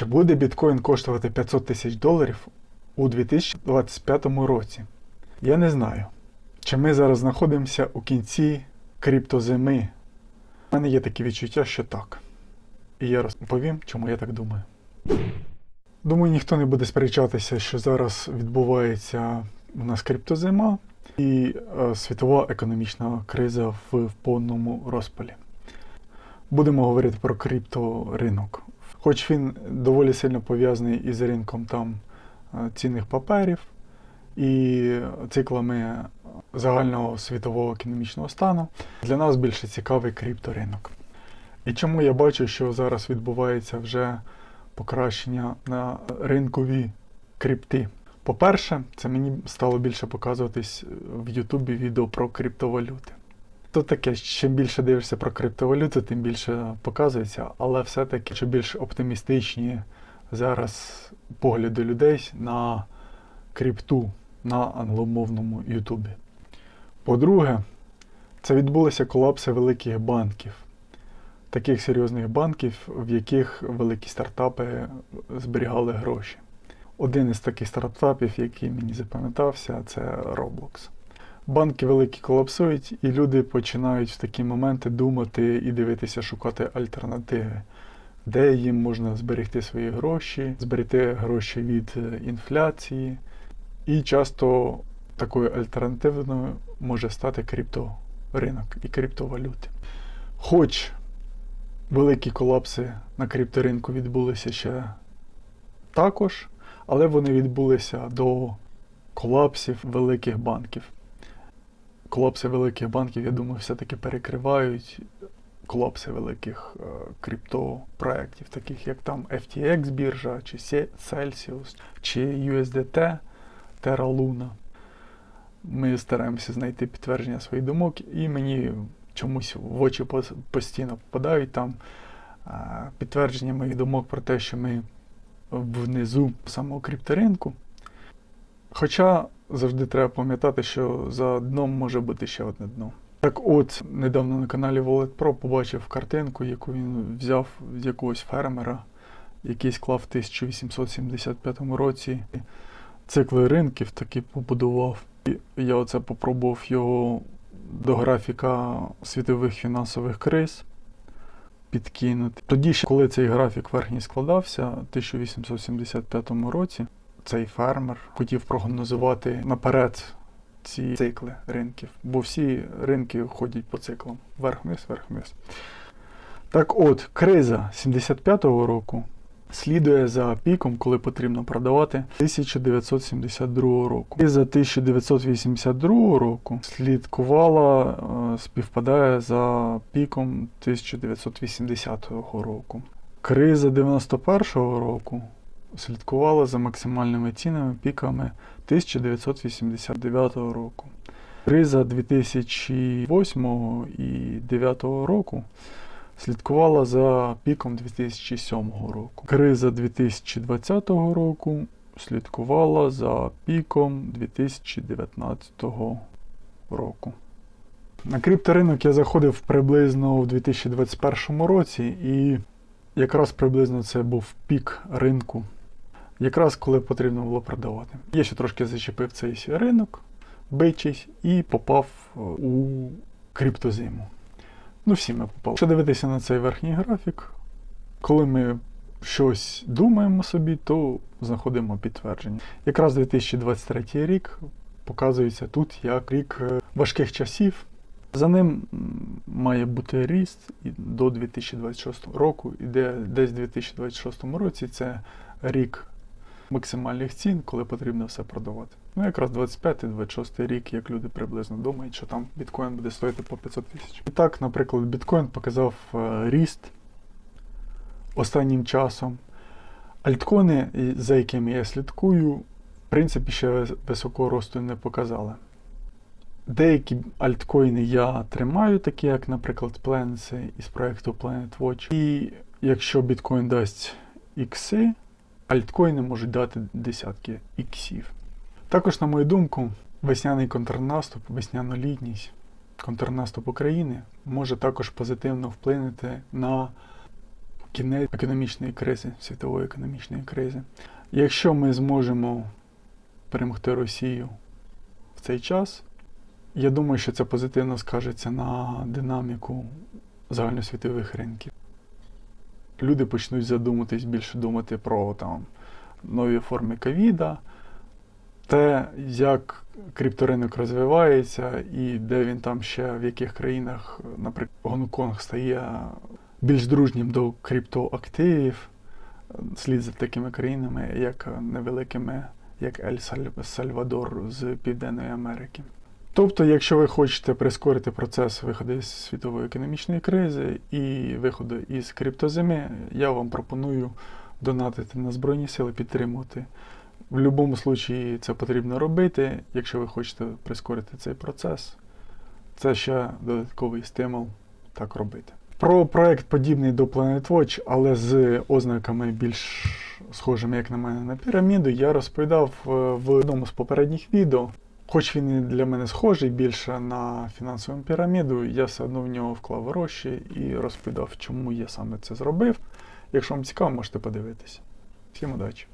Чи буде біткоін коштувати 500 тисяч доларів у 2025 році? Я не знаю. Чи ми зараз знаходимося у кінці криптозими? У мене є таке відчуття, що так. І я розповім, чому я так думаю. Думаю, ніхто не буде сперечатися, що зараз відбувається у нас криптозима і е, світова економічна криза в, в повному розпалі. Будемо говорити про крипторинок. Хоч він доволі сильно пов'язаний із ринком там е, цінних паперів і циклами загального світового економічного стану, для нас більше цікавий крипторинок. І чому я бачу, що зараз відбувається вже покращення на ринкові крипти? По-перше, це мені стало більше показуватись в Ютубі відео про криптовалюти. Тут таке, чим більше дивишся про криптовалюту, тим більше показується, але все-таки що більш оптимістичні зараз погляди людей на крипту на англомовному Ютубі. По-друге, це відбулися колапси великих банків, таких серйозних банків, в яких великі стартапи зберігали гроші. Один із таких стартапів, який мені запам'ятався, це Roblox. Банки великі колапсують, і люди починають в такі моменти думати і дивитися, шукати альтернативи, де їм можна зберегти свої гроші, зберегти гроші від е, інфляції. І часто такою альтернативною може стати крипторинок і криптовалюти. Хоч великі колапси на крипторинку відбулися ще також, але вони відбулися до колапсів великих банків. Колапси великих банків, я думаю, все-таки перекривають колапси великих е, криптопроєктів, таких як там FTX біржа, чи Celsius, чи USDT, Terra Luna. Ми стараємося знайти підтвердження своїх думок, і мені чомусь в очі постійно попадають там е, підтвердження моїх думок про те, що ми внизу самого крипторинку. Хоча завжди треба пам'ятати, що за дном може бути ще одне дно. Так от, недавно на каналі Wallet Pro побачив картинку, яку він взяв з якогось фермера, який склав в 1875 році цикли ринків, таки побудував. І я оце попробував його до графіка світових фінансових криз підкинути. Тоді, ще, коли цей графік верхній складався, в 1875 році, цей фермер хотів прогнозувати наперед ці цикли ринків, бо всі ринки ходять по циклам вверх-вниз, вверх-вниз. Так от, криза 75-го року слідує за піком, коли потрібно продавати 1972 року. Криза 1982 року слідкувала, е, співпадає за піком 1980 року. Криза 91-го року слідкувала за максимальними цінами піками 1989 року. Криза 2008 і 2009 року слідкувала за піком 2007 року. Криза 2020 року слідкувала за піком 2019 року. На крипторинок я заходив приблизно в 2021 році, і якраз приблизно це був пік ринку якраз коли потрібно було продавати. Я ще трошки зачепив цей ринок, бичий, і попав е, у криптозиму. Ну, всі ми попали. Якщо дивитися на цей верхній графік, коли ми щось думаємо собі, то знаходимо підтвердження. Якраз 2023 рік показується тут як рік е, важких часів. За ним має бути ріст до 2026 року, і де десь в 2026 році це рік максимальних цін, коли потрібно все продавати. Ну, якраз 25-26 рік, як люди приблизно думають, що там біткоін буде стоїти по 500 тисяч. І так, наприклад, біткоін показав е, ріст останнім часом. Альткоїни, і- за якими я слідкую, в принципі, ще високого росту не показали. Деякі альткоїни я тримаю, такі як, наприклад, Planets із проекту Planet Watch. І якщо біткоін дасть ікси, альткоїни можуть дати десятки іксів. Також, на мою думку, весняний контрнаступ, весняно-літній контрнаступ України може також позитивно вплинути на кінець економічної кризи, світової економічної кризи. Якщо ми зможемо перемогти Росію в цей час, я думаю, що це позитивно скажеться на динаміку загальносвітових ринків. Люди почнуть задуматись більше думати про там, нові форми ковіда, те, як крипторинок розвивається і де він там ще в яких країнах, наприклад, Гонконг стає більш дружнім до криптоактивів, слід за такими країнами, як невеликими, як Ель Саль- Сальвадор з Південної Америки. Тобто, якщо ви хочете прискорити процес виходу з світової економічної кризи і виходу із криптозими, я вам пропоную донатити на Збройні Сили, підтримувати. В будь-якому випадку це потрібно робити, якщо ви хочете прискорити цей процес. Це ще додатковий стимул так робити. Про проект подібний до Planet Watch, але з ознаками більш схожими, як на мене, на піраміду, я розповідав е, в одному з попередніх відео. Хоч він і для мене схожий більше на фінансову піраміду, я все одно в нього вклав гроші і розповідав, чому я саме це зробив. Якщо вам цікаво, можете подивитися. Всім удачі!